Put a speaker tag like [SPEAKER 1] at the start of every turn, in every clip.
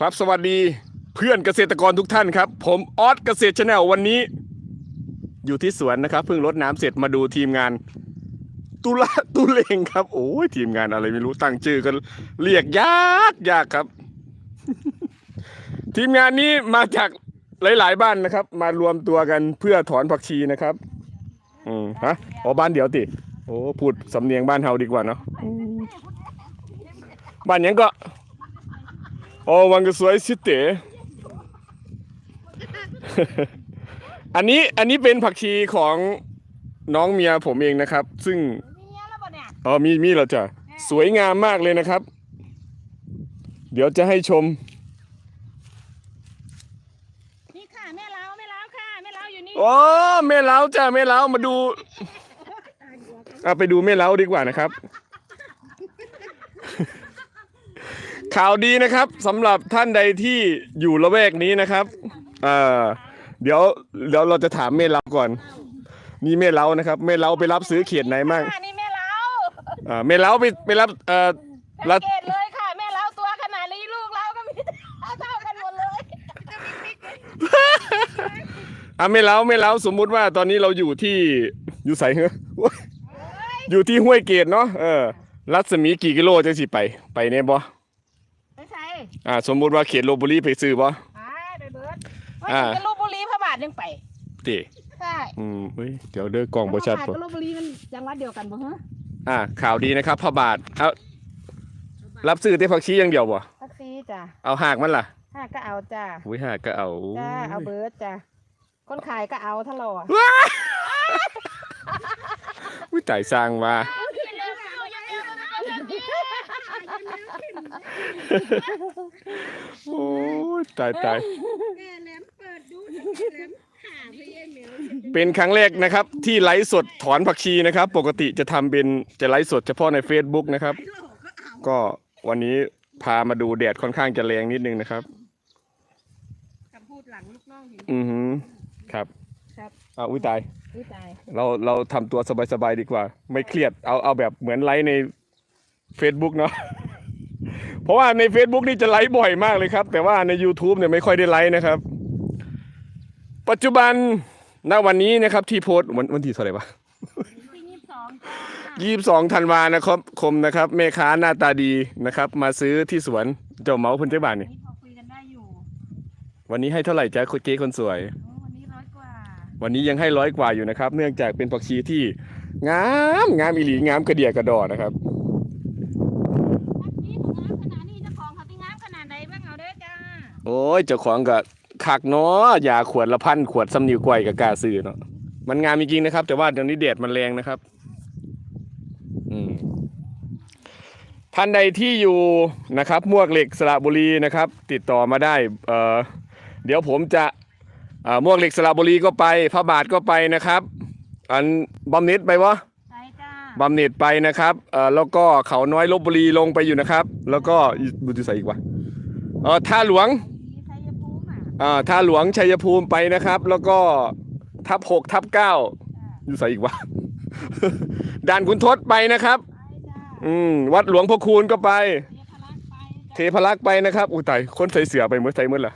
[SPEAKER 1] ครับสวัสดีเพื่อนเกษตรกรทุกท่านครับ ผมออสเกษตรชาแนลวันนี้ อยู่ที่สวนนะครับเพิ่งรดน้ำเสร็จมาดูทีมงาน ตุลาตุเลงครับ โอ้ยทีมงานอะไรไม่รู้ตั้งชื่อกันเรียกยากยากครับ ทีมงานนี้มาจากหลาย ๆ บ้านนะครับ มารวมตัวกันเพื่อถอนผักชีนะครับ อืมฮะอ๋อบ้านเดียวติ โอ้พูดสำเนียงบ้านเฮาดีกว่าเนาะอืมบ้านยังก็ โอ้วังก็สวยสิเต๋อันนี้อันนี้เป็นผักชีของน้องเมียผมเองนะครับ ซึ่ง
[SPEAKER 2] มีเงี้ยแล้วบ่เนี่ย
[SPEAKER 1] อ๋อมีมีเหรอจ้ะสวยงามมากเลยนะครับ เดี๋ยวจะให้ชม
[SPEAKER 2] นี่ค่ะแม่เล้าแม่เล้าค่ะแม่เล้าอยู่นี่
[SPEAKER 1] โอ้แม่เล้าจ้ะแม่เล้ามาดูเอาไปดูแม่เล้าดีกว่านะครับ ข่าวดีนะครับสำหรับท่านใดที่อยู่ละแวกนี้นะครับเอ่อเดี๋ยวเดี๋ยวเราจะถามแม่เล้าก่อน นี่แม่เล้านะครับแม่เล้าไปรับซื้อเขียดไหนมั่ง
[SPEAKER 2] ค่ะนี่แม่เล้า
[SPEAKER 1] อ่าแม่เล้าไปไปรับเอ่อรั
[SPEAKER 2] สั
[SPEAKER 1] ด
[SPEAKER 2] งเกตเลยค่ะ แม่เล้าตัวขนาดนี้ลูกเล้าก็มีเท่ากันหมดเลย
[SPEAKER 1] อะแม่เล้าแม่เล้าสมมุติว่าตอนนี้เราอยู่ที่อยู่ใส่เหรอโอ๊ยอยู่ที่ห้วยเกตเนาะเออรัศมีกี่กิโลจังสิไป ไปเนี่ยบ่
[SPEAKER 2] ไม่ใช่
[SPEAKER 1] อ่าสมมุติว่าเขตโลบุรีไปซื้อบ่
[SPEAKER 2] อ่าไปเบิร์ดว่า
[SPEAKER 1] อ่า
[SPEAKER 2] จะลูกบุรีพระบาทยังไป
[SPEAKER 1] ติ
[SPEAKER 2] ใช่
[SPEAKER 1] อืมเฮ้ยเดี๋ยวเด้อกล้องบ่ชัด
[SPEAKER 2] พระ
[SPEAKER 1] บ่
[SPEAKER 2] บาทกับลูกบุรีมันจังหวัดเดียวกันบ่ฮะ
[SPEAKER 1] อ่าข่าวดีนะครับพระบาทเอารับซื้อแต่ผักชีอย่างเดียวบ่
[SPEAKER 2] แท็กซี่จ้ะ
[SPEAKER 1] เอาหากมันล่ะ
[SPEAKER 2] ห้าก็เอาจ้ะ
[SPEAKER 1] อุ้ยหากก็เอา
[SPEAKER 2] จ้าเอาเบิร์ดจ้ะคนขายก็เอาทะลอ
[SPEAKER 1] อุ้ยตายสร้างว่า โอ้ยตายตาย
[SPEAKER 3] แม่แหลมเปิดดูแหลมขาไปเยังเหมียว
[SPEAKER 1] เป็นครั้งแรกนะครับ ที่ไลฟ์สดถอนผักชีนะครับ ปกติจะทำเป็นจะไลฟ์สดเฉพาะใน Facebook นะครับ
[SPEAKER 3] หลอกก็เอา
[SPEAKER 1] ก็วันนี้พามาดูแดดค่อนข้างจะแรงนิดนึงนะครับ
[SPEAKER 3] คำพูดหลังลูกน้องเห็น
[SPEAKER 1] อือหือครับ
[SPEAKER 2] ครับ
[SPEAKER 1] อ้าวอุ้ยตาย
[SPEAKER 2] อุ้ยตาย
[SPEAKER 1] เราเราทำตัวสบายๆดีกว่า ไม่เครียดเอาเอาแบบเหมือนไลฟ์ใน Facebook เนาะ เพราะว่าใน Facebook นี่จะไลฟ์บ่อยมากเลยครับ แต่ว่าใน YouTube เนี่ยไม่ค่อยได้ไลฟ์นะครับ ปัจจุบันณวันนี้นะครับ ที่โพสต์วันวันที่เท่าไหร่วะ
[SPEAKER 2] ที่ยี่สิบสองจ้า
[SPEAKER 1] ยี่สิบสองธันวานะครับคมนะครับแม่ค้าหน้าตาดีนะครับ มาซื้อที่สวนเจ้าเมาเพิ่นเจ้าบ้านนี่
[SPEAKER 2] นี่พอคุยกันได้อยู่
[SPEAKER 1] วันนี้ให้เท่าไหร่จ๊ะคุณเจ๊คนสวย
[SPEAKER 2] โอ้วันนี้ร้อยกว่า
[SPEAKER 1] วันนี้ยังให้ร้อยกว่าอยู่นะครับ เนื่องจากเป็นผักชีที่งามงามอีหลีงามกระเดียกระดอนะครับ โอ้ยเจ้าของก็คักเนาะยาขวดละพันขวดซ้ำนิ้วก้อยกับกล้าซื้อเนาะมันงามจริงๆนะครับ แต่ว่าเดี๋ยวนี้แดดมันแรงนะครับ อืมท่านใดที่อยู่นะครับมวกเหล็กสระบุรีนะครับ ติดต่อมาได้เอ่อเดี๋ยวผมจะเอ่อมวกเหล็กสระบุรีก็ไปพระบาทก็ไปนะครับ อันบำเหน็จไปวะ
[SPEAKER 2] ใช่จ้า
[SPEAKER 1] บำเหน็จไปนะครับเอ่อแล้วก็เขาน้อยลบบุรีลงไปอยู่นะครับ แล้วก็บุตรใส่อีกวะเออท่าหลวง
[SPEAKER 2] ท่า
[SPEAKER 1] หลวงชัยภูมิไปนะครับ แล้วก็ทับหกทับเก้าอยู่ใส่อีกวะด่านขุนทดไปนะครับ
[SPEAKER 2] ไปจ้า
[SPEAKER 1] อืมวัดหลวงพ่อคูณก็ไป
[SPEAKER 2] เทพรักษ์ไปจ้า
[SPEAKER 1] เทพรักษ์ไปนะครับอุ้ยตายคนใส่เสือไปเมื่อใส่เมื่อล่ะ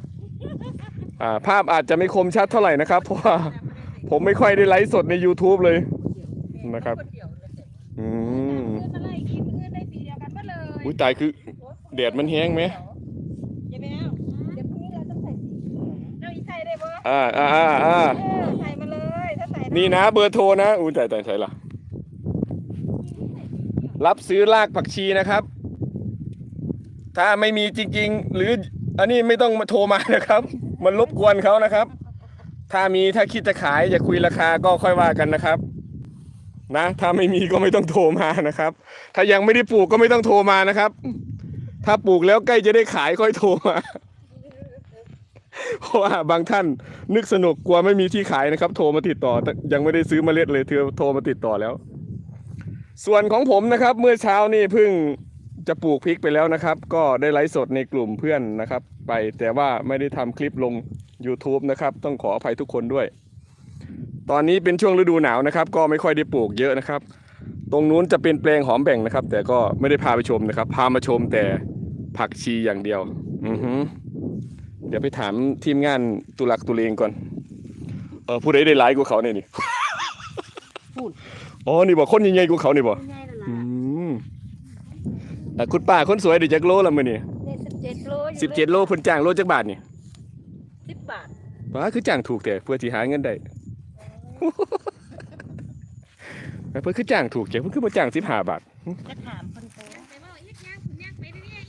[SPEAKER 1] อ่าภาพอาจจะไม่คมชัดเท่าไหร่นะครับ เพราะว่าผมไม่ค่อยได้ไลฟ์สดใน YouTube เลยนะครับ อืม
[SPEAKER 2] ขึ้นมาเลยกินขึ้นได้ปีเดียวกันมาเลย
[SPEAKER 1] อุ้ยตายคือแดดมันแห้งไหม
[SPEAKER 2] อ่าอ่าอ่าอ่าเออใส่มาเลยถ้าใส่ได้
[SPEAKER 1] นี่นะเบอร์โทรนะอุ้ยตายตายใช่ละรับซื้อรากผักชีนะครับ ถ้าไม่มีจริง ๆ หรืออันนี้ไม่ต้องมาโทรมานะครับ มันรบกวนเขานะครับ ถ้ามีถ้าคิดจะขายจะคุยราคาก็ค่อยว่ากันนะครับ นะ ถ้าไม่มีก็ไม่ต้องโทรมานะครับ ถ้ายังไม่ได้ปลูกก็ไม่ต้องโทรมานะครับ ถ้าปลูกแล้วใกล้จะได้ขายค่อยโทรมา เพราะว่าบางท่านนึกสนุกกลัวไม่มีที่ขายนะครับ โทรมาติดต่อยังไม่ได้ซื้อเมล็ดเลยเธอโทรมาติดต่อแล้ว ส่วนของผมนะครับ เมื่อเช้านี่เพิ่งจะปลูกพริกไปแล้วนะครับ ก็ได้ไลฟ์สดในกลุ่มเพื่อนนะครับ ไปแต่ว่าไม่ได้ทำคลิปลง YouTube นะครับ ต้องขออภัยทุกคนด้วย ตอนนี้เป็นช่วงฤดูหนาวนะครับ ก็ไม่ค่อยได้ปลูกเยอะนะครับ ตรงนู้นจะเป็นแปลงหอมแบ่งนะครับ แต่ก็ไม่ได้พาไปชมนะครับ พามาชมแต่ผักชีอย่างเดียว อือฮึ เดี๋ยวไปถามทีมงานตุลักตุเลงก่อน เออผู้ใดได้หลายกว่าเขาเนี่ยนี่อ๋อนี่บอกคนใหญ่ๆกว่าเขานี่บอก
[SPEAKER 3] ง่ายนั่น
[SPEAKER 1] อื
[SPEAKER 3] ล่ะ
[SPEAKER 1] มแต่คุณป้าคนสวยเดี๋ยวจักโลละมื้อนี่
[SPEAKER 2] ได้สิบเจ็ดโลอยู่
[SPEAKER 1] สิบเจ็ดโลเพิ่นจ้างโลจักบาทนี่
[SPEAKER 2] สิบบาท
[SPEAKER 1] ป้าคือจ้างถูกแต่เพื่อสิหาเงินได้แต่เพิ่นคือจ้างถูกแต่เพิ่นคือบ่จ้าง15บาท
[SPEAKER 2] จะถามคนโต
[SPEAKER 3] ไปว่าเฮ็ดยากคุณยากไปเรื่อย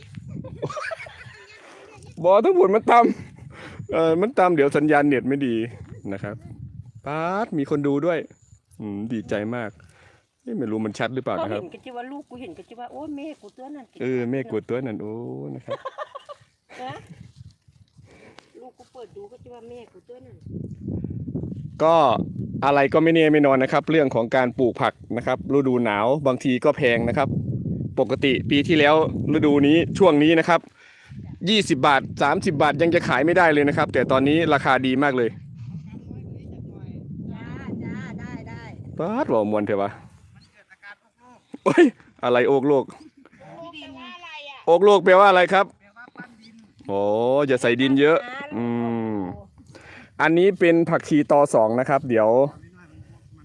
[SPEAKER 1] บ่ทั้งหมดมันต่ำเออมันต่ำเดี๋ยวสัญญาณเน็ตไม่ดีนะครับป๊าดมีคนดูด้วย อืมดีใจมากเอ๊ะไม่รู้มันชัดหรือเปล่า
[SPEAKER 2] ก็
[SPEAKER 1] นะครับ
[SPEAKER 2] เห็นกันที่ว่าลูกกูเห็นกันที่ว่าโอ้ยแม่กูตัวนั้นกิน
[SPEAKER 1] เออแม่กดตัวนั่นโอ้นะครับ
[SPEAKER 2] นะลูกกูเปิดดูก็จะว่าแม่กูตัวนั้น
[SPEAKER 1] ก็อะไรก็ไม่แน่ไม่นอนนะครับ เรื่องของการปลูกผักนะครับ ฤดูหนาวบางทีก็แพงนะครับ ปกติปีที่แล้วฤดูนี้ช่วงนี้นะครับ 20 บาท 30 บาทยังจะขายไม่ได้เลยนะครับ แต่ตอนนี้ราคาดีมากเลย
[SPEAKER 2] จ้าจ้าได้ได้
[SPEAKER 1] ป๊าดบ่มวนเถอะวะโอ้ยอะไรโอกโลก
[SPEAKER 3] ๆที่ดินว่าอะไรอะ
[SPEAKER 1] โอกโลกแปลว่าอะไรครับโอ้อย่าใส่ดินเยอะ อืม อันนี้เป็นผักชีตอสองนะครับ เดี๋ยว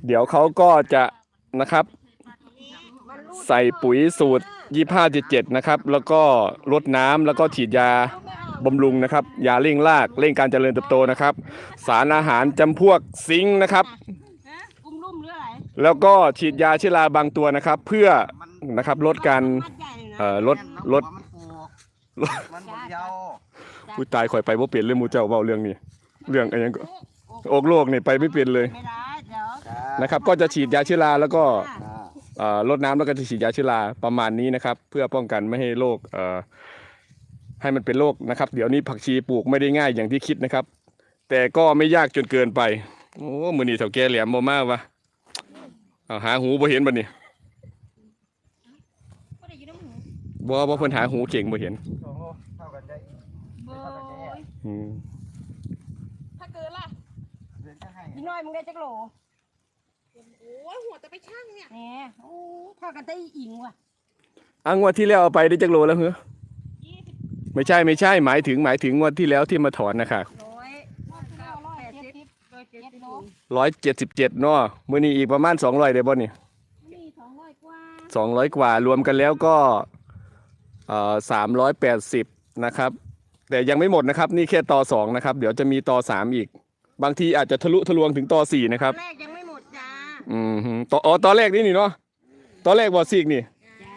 [SPEAKER 1] เดี๋ยวเขาก็จะนะครับ ใส่ปุ๋ยสูตร 2577นะครับ แล้วก็รดน้ำแล้วก็ฉีดยาบำรุงนะครับ ยาเร่งรากเร่งการเจริญเติบโตนะครับ สารอาหารจำพวกซิงค์นะครับ แล้วก็ฉีดยาเชื้อราบางตัวนะครับ เพื่อนะครับลดการ
[SPEAKER 2] เลยนะ
[SPEAKER 1] เอ่อลดลด
[SPEAKER 4] มันยาว
[SPEAKER 1] ผู้ตายข่อยไปบ่เปลี่ยนเรื่องมูเจ้าเว้าเรื่องนี้เรื่องอะไรยังก็อกโลกนี่ไปไม่เปลี่ยนเลยนะครับ ก็จะฉีดยาเชื้อราแล้วก็
[SPEAKER 4] อ่า
[SPEAKER 1] เอ่อลดน้ำแล้วก็จะฉีดยาเชื้อราประมาณนี้นะครับ เพื่อป้องกันไม่ให้โรคเอ่อให้มันเป็นโรคนะครับ เดี๋ยวนี้ผักชีปลูกไม่ได้ง่ายอย่างที่คิดนะครับ แต่ก็ไม่ยากจนเกินไปโอ้มือนี่เถ่าแก่แหลมบ่มากวะเอาหาหูบ่เห็นบัดนี้
[SPEAKER 3] ก็ได้อยู่น้ำหู
[SPEAKER 1] บ่บ่เพิ่นหาหูเก่งบ่เห็น
[SPEAKER 4] สองโลเท่ากันได้
[SPEAKER 3] โบย
[SPEAKER 1] อืม
[SPEAKER 3] ถ้าเกิดล่ะ
[SPEAKER 4] เดือนจะให้
[SPEAKER 2] พี่น้อยมึงได้จักโหล
[SPEAKER 3] โอ้ยหัวจะไปช่างเนี่ย
[SPEAKER 2] แหมโอ้เท่ากันได้อิงว่ะ
[SPEAKER 1] อังวดที่แล้วเอาไปได้จักโลแล้วเหรอ
[SPEAKER 3] ยี่สิบ
[SPEAKER 1] ไม่ใช่ไม่ใช่หมายถึงหมายถึงงวดที่แล้วที่มาถอนนะคะ
[SPEAKER 2] ร้อยเก้าร้อยเจ็ดสิบร้อยเจ็ดสิบโล
[SPEAKER 1] ร้อยเจ็ดสิบเจ็ดเนาะมื้อนี้อีกประมาณสองร้อยได้บ่นี่
[SPEAKER 3] มีสองร้อยกว่า
[SPEAKER 1] สองร้อยกว่ารวมกันแล้วก็เอ่อสามร้อยแปดสิบนะครับ แต่ยังไม่หมดนะครับ นี่แค่ต่อสองนะครับ เดี๋ยวจะมีต่อสามอีก บางทีอาจจะทะลุทะลวงถึงต่อสี่นะครับ
[SPEAKER 2] แรกยังไม่หมดจ้า
[SPEAKER 1] อืมฮึต่ออ๋อตอนแรกนี่นี่เนาะตอนแรกบอซีกนี่
[SPEAKER 2] จ้า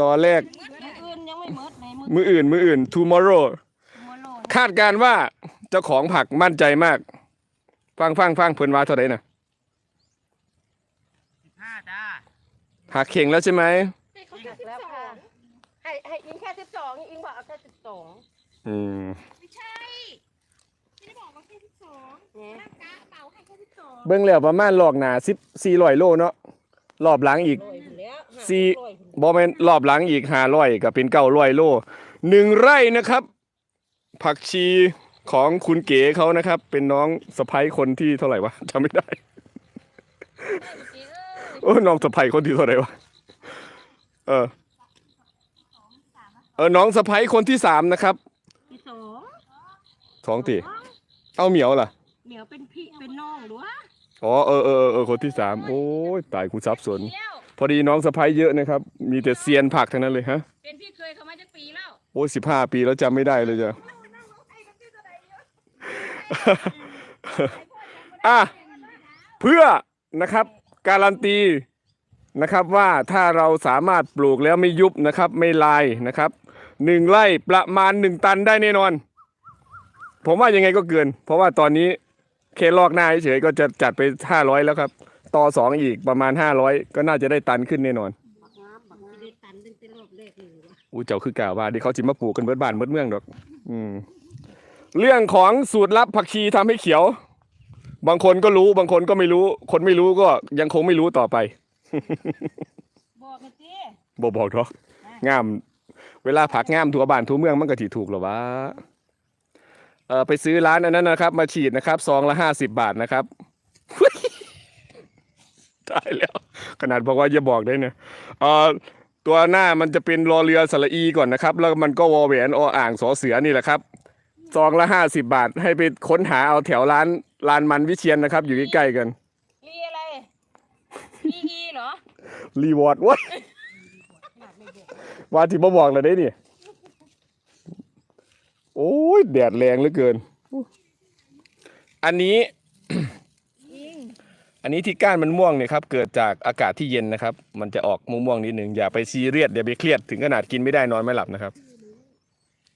[SPEAKER 1] ตอนแรก
[SPEAKER 2] มืออื่นยังไม่หมดในมือ
[SPEAKER 1] มืออื่นมืออื่น tomorrow
[SPEAKER 2] หัวโลน
[SPEAKER 1] คาดการณ์ว่าเจ้าของผักมั่นใจมาก ฟังฟังฟังเพิ่นว่าเท่าไหร่น่ะ
[SPEAKER 4] สิบห้าจ้า
[SPEAKER 1] หักเข่งแล้วใช่ไหม
[SPEAKER 3] ให้เขาแค่
[SPEAKER 2] หัก
[SPEAKER 3] สิบ
[SPEAKER 2] แล้ว
[SPEAKER 3] สอ
[SPEAKER 2] ค่ะ
[SPEAKER 3] ง
[SPEAKER 2] ให้ให้อิงแค่สิบสองอิงบอกเอาแค่สิบสอง
[SPEAKER 1] อืม
[SPEAKER 3] ไม่ใช่ ไม่ได้บอกว่าแค่สิบสอง
[SPEAKER 2] เนี่ย
[SPEAKER 3] ร่างกาย เปล่าให้แค่สิบสอง
[SPEAKER 1] เบิ่งแล้วประมาณหลอกหนาสิบสี่ร้อยโลเนาะรอบหลังอีก
[SPEAKER 2] ร้อยอยู่แล้วห้า
[SPEAKER 1] สี่
[SPEAKER 2] ร้อยอยู่
[SPEAKER 1] บอแมนรอบหลังอีกห้าร้อยก็เป็นเก้าร้อยโลหนึ่งไร่นะครับ ผักชีของคุณเก๋เขานะครับ เป็นน้องสะพ้ยคนที่เท่าไหร่วะจำไม่ได้โอ้น้องสะพ้ยคนที่เท่าไหร่วะเออเออน้องสะพ้ยคนที่สามนะครับ
[SPEAKER 2] ที่สอง
[SPEAKER 1] สองตีเอาเหมียวล่ะ
[SPEAKER 2] เหมียวเป็นพี่เป็นน้องหรือวะ
[SPEAKER 1] อ๋อเออเออเออเออคนที่สามโอ้ยตายกูสับสน
[SPEAKER 3] เที่ยว
[SPEAKER 1] พอดีน้องสะพ้ยเยอะนะครับ มีแต่เซียนผักทั้งนั้นเลยฮะ
[SPEAKER 3] เป็นพี่เคยเขามาจากปีแล้ว
[SPEAKER 1] โอ้สิบห้าปีแล้วจำไม่ได้เลยจ้ะ อะเพื่อนะครับการันตีนะครับว่าถ้าเราสามารถปลูกแล้วไม่ยุบนะครับ ไม่ลายนะครับหนึ่งไร่ประมาณหนึ่งตันได้แน่นอน ผมว่ายังไงก็เกิน เพราะว่าตอนนี้ เคลอกหน้าเฉยๆก็จะจัดไปห้าร้อยแล้วครับ ต่อสองอีกประมาณห้าร้อยก็น่าจะได้ตันขึ้นแน่นอน
[SPEAKER 2] บักน้ำบักที่ได้ตันตั้งแต่รอบแรกเลยวะ
[SPEAKER 1] อู้เจ้าคือกล่าวว่าเดี๋ยวเขาจิมาปลูกกันเบิดบ้านเบิดเมืองดอก อืม เรื่องของสูตรลับผักชีทำให้เขียว บางคนก็รู้บางคนก็ไม่รู้ คนไม่รู้ก็ยังคงไม่รู้ต่อไป
[SPEAKER 2] บอกกันสิ
[SPEAKER 1] บบอกดอกงาม เวลาผักงามทั่วบ้านทั่วเมืองมันก็ถีถูกหรอวะ เออไปซื้อร้านอันนั้นนะครับ มาฉีดนะครับซองละห้าสิบบาทนะครับตายแล้ว ขนาดบอกว่าอย่าบอกได้เนี่ยเออตัวหน้ามันจะเป็นรอเรือสระอีก่อนนะครับ แล้วมันก็วอแหวนออ่างสอเสือนี่แหละครับซองละห้าสิบาท ให้ไปค้นหาเอาแถวร้านร้านมันวิเชียนนะครับ อยู่ใกล้ๆกัน
[SPEAKER 2] ลีอะไรลีอีเหรอ
[SPEAKER 1] รีวอร์ดวะว่าที่มาบอกเลยได้นี่ โอ้ยแดดแรงเหลือเกิน อันนี้
[SPEAKER 2] ยิง
[SPEAKER 1] อันนี้ที่ก้านมันม่วงเนี่ยครับ เกิดจากอากาศที่เย็นนะครับ มันจะออกม่วงๆนิดนึงอย่าไปซีเรียสอย่าไปเครียดถึงขนาดกินไม่ได้นอนไม่หลับนะครับ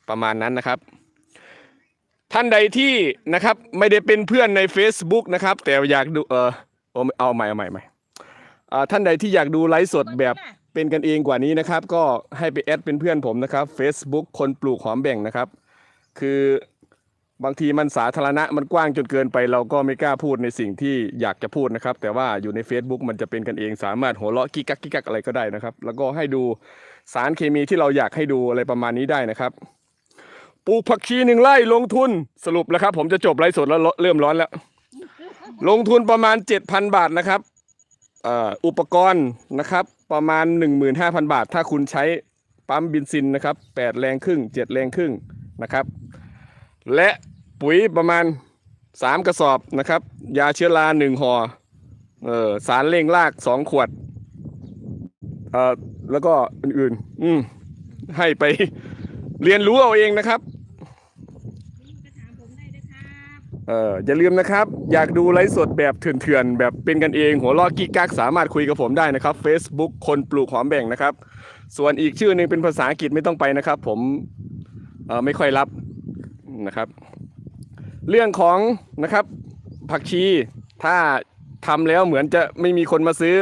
[SPEAKER 1] ประมาณนั้นนะครับ ท่านใดที่นะครับ ไม่ได้เป็นเพื่อนใน Facebook นะครับ แต่อยากดูเออเอาเอาใหม่เอาใหม่ใหม่อ่าท่านใดที่อยากดูไลฟ์สดแบบเป็นกันเองกว่านี้นะครับ ก็ให้ไปแอดเป็นเพื่อนผมนะครับ Facebook คนปลูกหอมแบ่งนะครับ คือบางทีมันสาธารณะมันกว้างจนเกินไป เราก็ไม่กล้าพูดในสิ่งที่อยากจะพูดนะครับ แต่ว่าอยู่ใน Facebook มันจะเป็นกันเองสามารถหัวเราะกิ๊กกักกิ๊กกักอะไรก็ได้นะครับ แล้วก็ให้ดูสารเคมีที่เราอยากให้ดูอะไรประมาณนี้ได้นะครับปลูกผักชีหนึ่งไร่ลงทุนสรุปแล้วครับ ผมจะจบไลฟ์สดแล้วเริ่มร้อนแล้ว ลงทุนประมาณ 7,000 บาทนะครับอ่ออุปกรณ์นะครับ ประมาณ 15,000 บาท ถ้าคุณใช้ปั๊มบินซินนะครับ8แรงครึ่ง7แรงครึ่งนะครับ และปุ๋ยประมาณ 3 กระสอบนะครับ ยาเชื้อรา1ห่อเออสารเร่งราก2ขวดเอ่อแล้วก็อื่นๆ อืมให้ไปเรียนรู้เอาเองนะครับเอออย่าลืมนะครับ อยากดูไลฟ์สดแบบเถื่อนๆ แบบเป็นกันเอง หัวลอกิ๊กกักสามารถคุยกับผมได้นะครับ Facebook คนปลูกหอมแบ่งนะครับ ส่วนอีกชื่อหนึ่งเป็นภาษาอังกฤษไม่ต้องไปนะครับ ผมเออไม่ค่อยรับ นะครับ เรื่องของนะครับผักชีถ้าทำแล้วเหมือนจะไม่มีคนมาซื้อ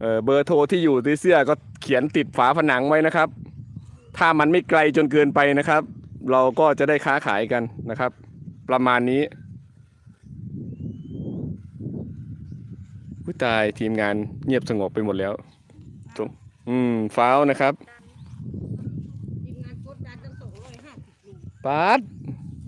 [SPEAKER 1] เออเบอร์โทรที่อยู่ที่เสื้อก็เขียนติดฝาผนังไว้นะครับ ถ้ามันไม่ไกลจนเกินไปนะครับ เราก็จะได้ค้าขายกันนะครับ ประมาณนี้ผู้ตายทีมงานเงียบสงบไปหมดแล้วอืมฟ้าวนะครับ
[SPEAKER 3] ทีมงานกดดันตั้งสองร้อยห้าสิบลูก
[SPEAKER 1] ปาด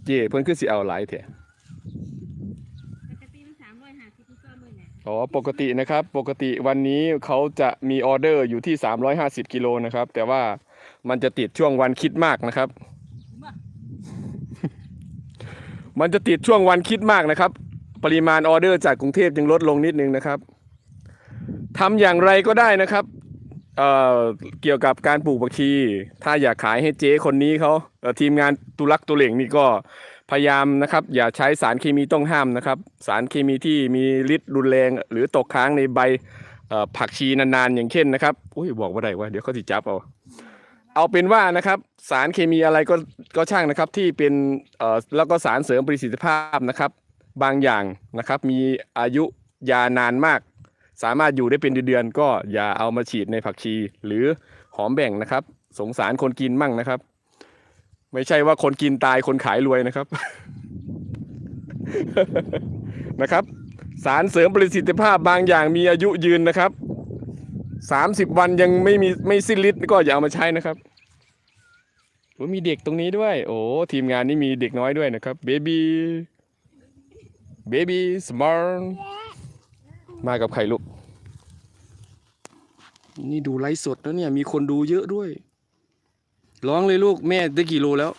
[SPEAKER 1] เจ้เพิ่นคือสิเอาหลายแท้
[SPEAKER 3] ปกติมันสามร้อยห้าสิบที่ก็มือเนี่ย
[SPEAKER 1] อ๋อปกตินะครับ ปกติวันนี้เขาจะมีออเดอร์อยู่ที่ 350กิโลนะครับ แต่ว่ามันจะติดช่วงวันคิดมากนะครับ มันจะติดช่วงวันคิดมากนะครับ ปริมาณออเดอร์จากกรุงเทพยังลดลงนิดนึงนะครับทำอย่างไรก็ได้นะครับ เอ่อเกี่ยวกับการปลูกผักชี ถ้าอยากขายให้เจ๊คนนี้เขาเทีมงานตุลักตุเหล่งนี่ก็พยายามนะครับ อย่าใช้สารเคมีต้องห้ามนะครับ สารเคมีที่มีฤทธิ์รุนแรง หรือตกค้างในใบผักชีนานๆอย่างเช่นนะครับอุ้ยบอกว่าไดว่าเดี๋ยวเขาสิจับเอาเอาเป็นว่านะครับ สารเคมีอะไรก็ก็ช่างนะครับที่เป็นเอ่อแล้วก็สารเสริมประสิทธิภาพนะครับ บางอย่างนะครับ มีอายุยานานมาก สามารถอยู่ได้เป็นเดือนๆก็อย่าเอามาฉีดในผักชี หรือหอมแบ่งนะครับ สงสารคนกินมั่งนะครับ ไม่ใช่ว่าคนกินตายคนขายรวยนะครับ นะครับ สารเสริมประสิทธิภาพบางอย่างมีอายุยืนนะครับสามสิบวันยังไม่มีไม่สิ้นฤทธิ์ก็อย่าเอามาใช้นะครับโอ้มีเด็กตรงนี้ด้วย โอ้ทีมงานนี้มีเด็กน้อยด้วยนะครับเบบี้เบบี้สมอล มากับใครลูก นี่ดูไลฟ์สดแล้วเนี่ย มีคนดูเยอะด้วย ร้องเลยลูกแม่ได้กี่โลแล้ว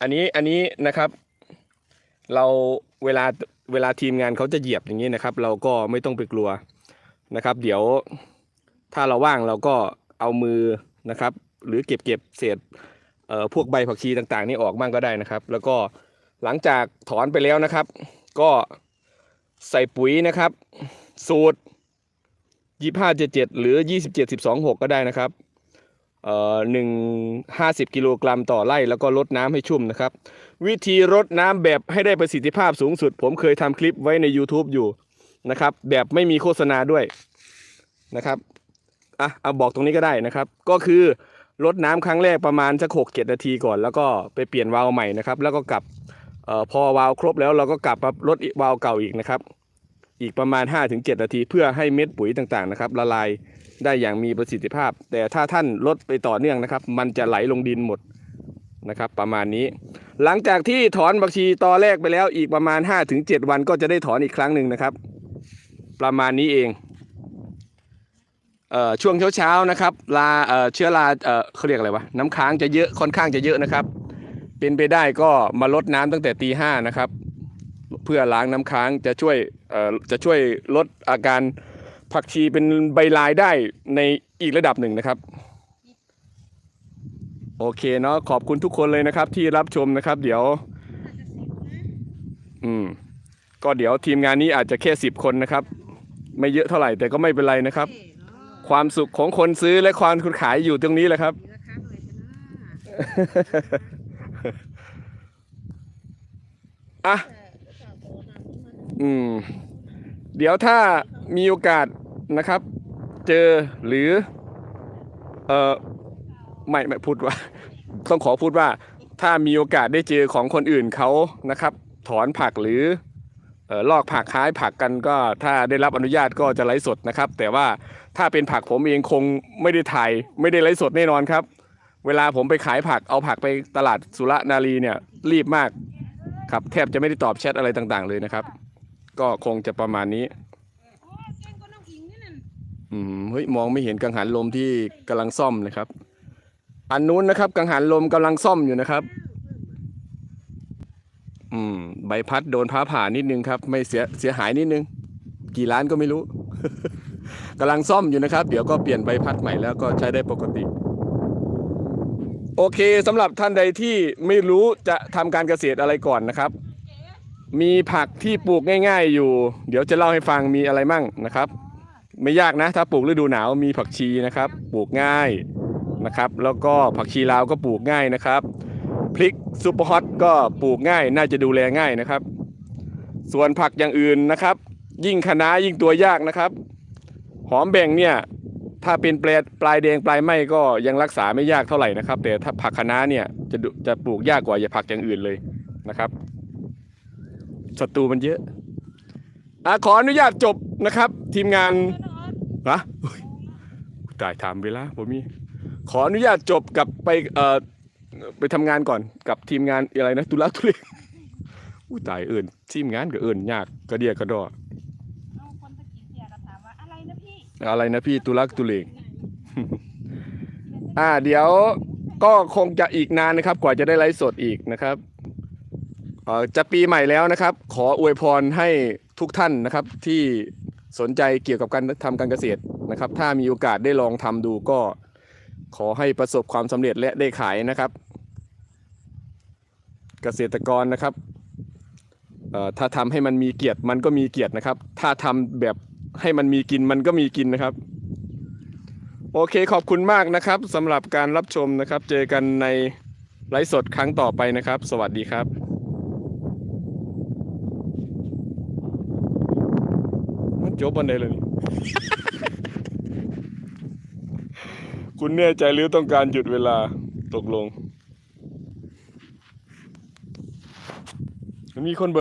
[SPEAKER 1] อันนี้อันนี้นะครับ เราเวลาเวลาทีมงานเขาจะเหยียบอย่างนี้นะครับ เราก็ไม่ต้องไปกลัวนะครับ เดี๋ยวถ้าเราว่างเราก็เอามือนะครับ หรือเก็บเก็บเศษเอ่อ พวกใบผักชีต่างๆนี่ออกบ้างก็ได้นะครับ แล้วก็หลังจากถอนไปแล้วนะครับ ก็ใส่ปุ๋ยนะครับ สูตรยี่ห้าเจ็ดเจ็ดหรือยี่สิบเจ็ดสิบสองหกก็ได้นะครับเอ่อหนึ่งห้าสิบกิโลกรัมต่อไร่แล้วก็ลดน้ำให้ชุ่มนะครับ วิธีรดน้ำแบบให้ได้ประสิทธิภาพสูงสุด ผมเคยทำคลิปไว้ใน YouTube อยู่นะครับ แบบไม่มีโฆษณาด้วยนะครับอะเอาบอกตรงนี้ก็ได้นะครับ ก็คือ รดน้ำครั้งแรกประมาณสักหกเจ็ดนาทีก่อน แล้วก็ไปเปลี่ยนวาล์วใหม่นะครับ แล้วก็กลับออพอวาล์วครบแล้วเราก็กลับมารดวาล์วเก่าอีกนะครับ อีกประมาณ 5-7 นาที เพื่อให้เม็ดปุ๋ยต่างๆนะครับละลายได้อย่างมีประสิทธิภาพ แต่ถ้าท่านลดไปต่อเนื่องนะครับ มันจะไหลลงดินหมดนะครับ ประมาณนี้ หลังจากที่ถอนบักชีตอแรกไปแล้วอีกประมาณ 5-7 วันก็จะได้ถอนอีกครั้งหนึ่งนะครับ ประมาณนี้เอง ช่วงเช้าๆนะครับลาเชื้อราเขาเรียกอะไรวะน้ำค้างจะเยอะค่อนข้างจะเยอะนะครับ เป็นไปได้ก็มาลดน้ำตั้งแต่ตีห้านะครับ เพื่อล้างน้ำค้างจะช่วยจะช่วยลดอาการผักชีเป็นใบลายได้ในอีกระดับหนึ่งนะครับ โอเคเนาะขอบคุณทุกคนเลยนะครับ ที่รับชมนะครับ เดี๋ยว อืม ก็เดี๋ยวทีมงานนี้อาจจะแค่สิบคนนะครับ ไม่เยอะเท่าไหร่แต่ก็ไม่เป็นไรนะครับ ความสุขของคนซื้อและความคนขายอยู่ตรงนี้แหละครับ
[SPEAKER 3] ราคาเลยชนะ
[SPEAKER 1] อะ อืม เดี๋ยวถ้ามีโอกาสนะครับ เจอหรือ เออไม่ไม่พูดว่า ต้องขอพูดว่า ถ้ามีโอกาสได้เจอของคนอื่นเขานะครับ ถอนผักหรือเออลอกผักค้ายผักกันก็ ถ้าได้รับอนุญาตก็จะไลฟ์สดนะครับ แต่ว่า ถ้าเป็นผักผมเองคงไม่ได้ถ่าย ไม่ได้ไลฟ์สดแน่นอนครับ เวลาผมไปขายผักเอาผักไปตลาดสุรนารีเนี่ยรีบมากครับแทบจะไม่ได้ตอบแชทอะไรต่างๆ เลยนะครับ ก็คงจะประมาณนี้
[SPEAKER 3] อื
[SPEAKER 1] มเฮ้ยมองไม่เห็นกังหันลมที่กำลังซ่อมนะครับ อันนู้นนะครับ กังหันลมกำลังซ่อมอยู่นะครับ อืม ใบพัดโดนฟ้าผ่านิดนึงครับ ไม่เสียเสียหายนิดนึง กี่ล้านก็ไม่รู้ กำลังซ่อมอยู่นะครับ เดี๋ยวก็เปลี่ยนใบพัดใหม่แล้วก็ใช้ได้ปกติ โอเคสำหรับท่านใดที่ไม่รู้จะทำการเกษตรอะไรก่อนนะครับ มีผักที่ปลูกง่าย ๆ อยู่ เดี๋ยวจะเล่าให้ฟังมีอะไรมั่งนะครับ ไม่ยากนะ ถ้าปลูกฤดูหนาวมีผักชีนะครับ ปลูกง่ายนะครับ แล้วก็ผักชีลาวก็ปลูกง่ายนะครับพริกซุปเปอร์ฮอตก็ปลูกง่าย น่าจะดูแลง่ายนะครับ ส่วนผักอย่างอื่นนะครับ ยิ่งคะน้ายิ่งตัวยากนะครับ หอมแบ่งเนี่ยถ้าเป็นปลายปลายแดงปลายไหม้ก็ยังรักษาไม่ยากเท่าไหร่นะครับ แต่ถ้าผักคะน้าเนี่ยจะจะปลูกยากกว่าอย่าผักอย่างอื่นเลยนะครับศัตรูมันเยอะอะขออนุญาตจบนะครับ ทีมงานฮะตายถามเวลาผมมีขออนุญาตจบกับไปเอ่อไปทำงานก่อนกับทีมงานอะไรนะตุลาตุเลอุ้ยตายเอื่นทีมงานก็เอื่นยากกระเดียกระดอ
[SPEAKER 3] อะไรนะพี่
[SPEAKER 1] ตุลักตุเลงอ่าเดี๋ยวก็คงจะอีกนานนะครับ กว่าจะได้ไลฟ์สดอีกนะครับเอ่อจะปีใหม่แล้วนะครับ ขออวยพรให้ทุกท่านนะครับ ที่สนใจเกี่ยวกับการทำการเกษตรนะครับ ถ้ามีโอกาสได้ลองทำดูก็ขอให้ประสบความสำเร็จและได้ขายนะครับ เกษตรกรนะครับเอ่อถ้าทำให้มันมีเกียรติมันก็มีเกียรตินะครับ ถ้าทำแบบ ให้มันมีกินมันก็มีกินนะครับ โอเคขอบคุณมากนะครับสำหรับการรับชมนะครับ เจอกันในไลฟ์สดครั้งต่อไปนะครับ สวัสดีครับมันจบวันใดเลยคุณแน่ใจหรือต้องการหยุดเวลาตกลง มีคนเบ